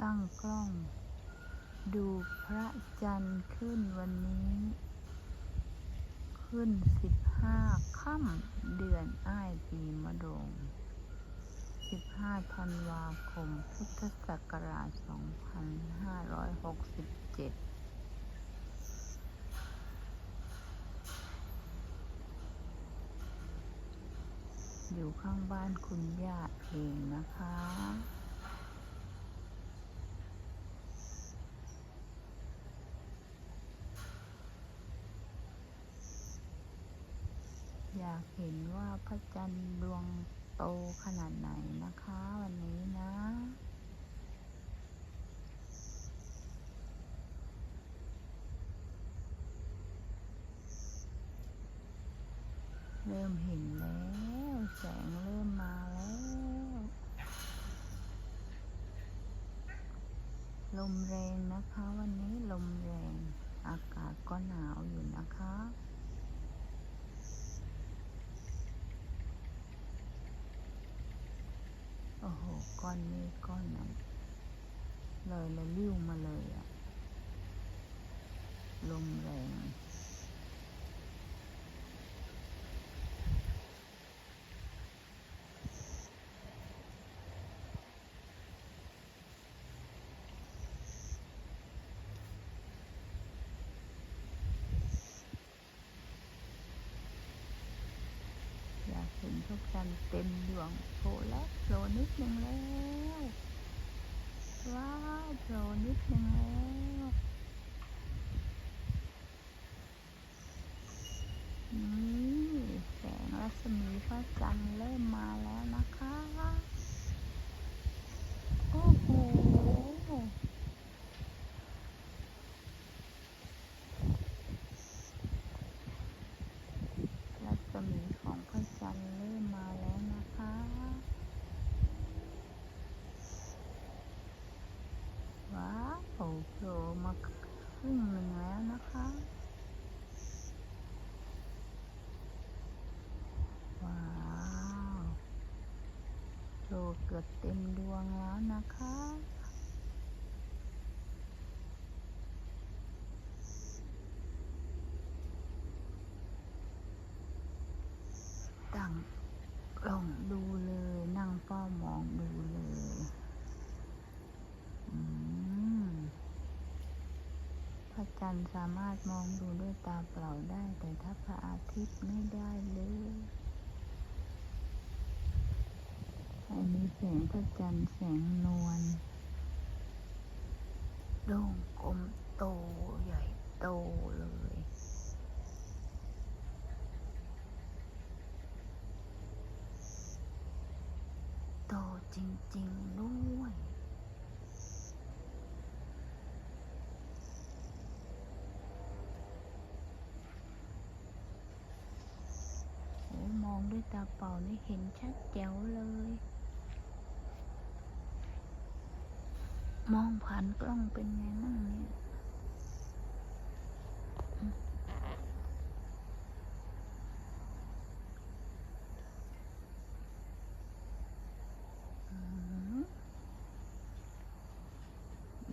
ตั้งกล้อง ดูพระจันทร์ขึ้นวันนี้ ขึ้นสิบห้าค่ำเดือนอ้ายปีมะโรงสิบห้าธันวาคม พุทธศักราชสองพันห้าร้อยหกสิบเจ็ดอยู่ข้างบ้านคุณย่าเองนะคะากเห็นว่าพระจันทร์ดวงโตขนาดไหนนะคะวันนี้นะ เริ่มเห็นแล้ว แสงเริ่มมาแล้ว ลมแรงนะคะ วันนี้ลมแรง อากาศก็หนาวอยู่นะคะ อ้โห ก้อนนี้ก้อนนั้น เลยละลิ้วมาเลยอะลมแรง อยากเห็นทุก จันเต็มดวงโผล่แล้วโผล่นิดนึงแล้วว้าวโผล่นิดนึงแล้วนี่แสงรัศมีพระจันทร์เริ่มมาแล้วนะคะ โอ้โห รัศมีของพระจันทร์เริ่มมาแล้วนะคะ ว้โผล่มาครึ่งหนึ่งแล้วนะคะ ว้าวโผล่เกือบเต็มดวงแล้วนะคะตั้งลองดูเลย นั่งเฝ้ามองดูเลย อืม พระ จันทร์สามารถมองดูด้วยตาเปล่าได้ แต่ถ้าพระอาทิตย์ไม่ได้เลยอันนี้แสงพระจันทร์แสงนวลโด่งกลมโตใหญ่โตเลยโตจริง ๆ ด้วย โอ้ มองด้วยตาเป๋านี่เห็นชัดแจ๋วเลย มองผ่านกล้องเป็นไงมั่งเนี่ยอืมอืม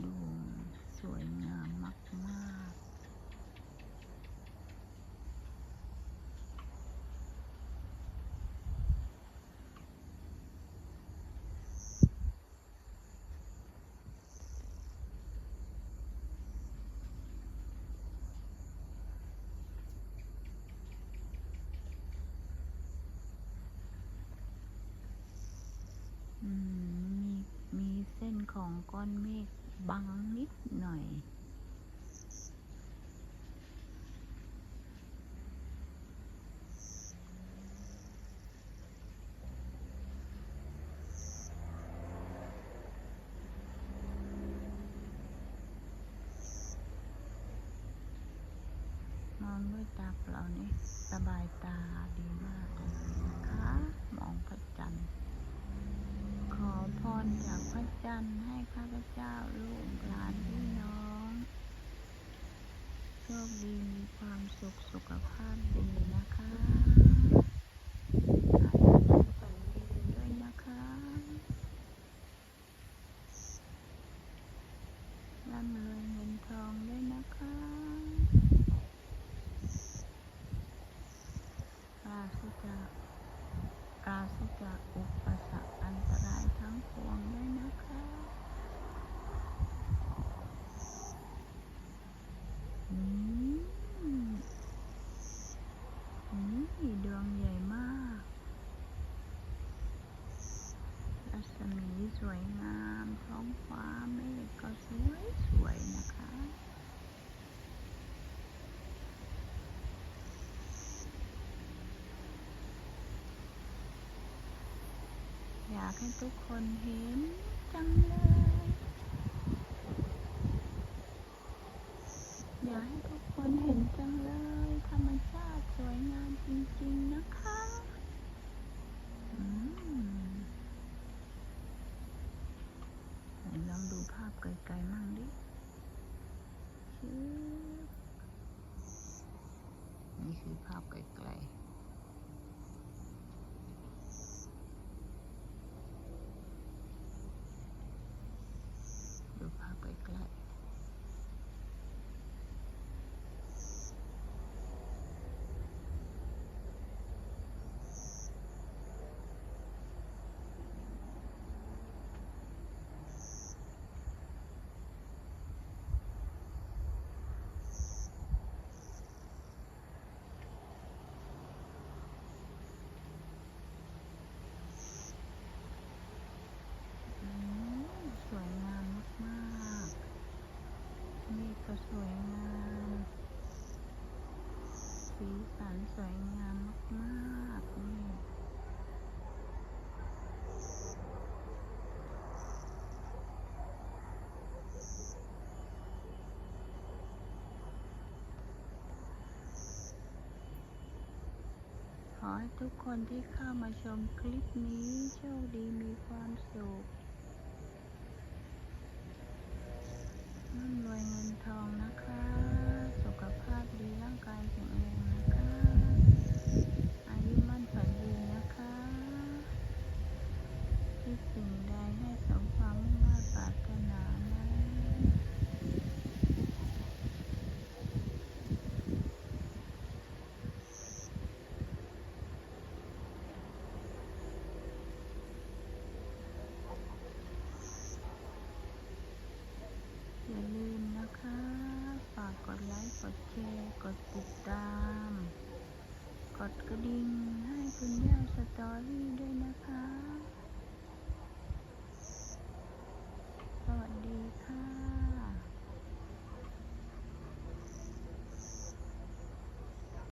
ดูสวยงามมากๆ อื มีมีเส้นของก้อนเมฆบังนิดหน่อย มองด้วยตาเปล่านี่สบายตาดีมากเลยนะคะ มองพระจันทร์ รจากพระจันทร์ให้ข้าพเจ้าลูกหลานพี่น้อง โชคดีมีความสุขสุขภาพดีนะคะ นี่ดวงใหญ่มาก รัศมีสวยงาม ท้องฟ้าเมฆก็สวยสวยนะคะอยากให้ทุกคนเห็นจังเลย นเห็นจังเลยธรรมชาติสวยงามจริง ๆ นะคะไหนลองดูภาพไกลๆมั่งดิชืบนี่คือภาพไกลๆ ดูภาพใกล้ๆอืมสวยงามมากๆนี่ก็สวยงาม สีสันสวยงามมากๆนี่ขอให้ทุกคนที่เข้ามาชมคลิปนี้โชคดีมีความสุขร่ำรวยเงินทองนะคะ สุขภาพดีร่างกายแข็งแรง ดกระดิ่งให้คุณย่าสตอรี่ด้วยนะคะ